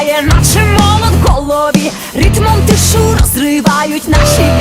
Грає наче молот в голові, ритмом тишу розривають наші.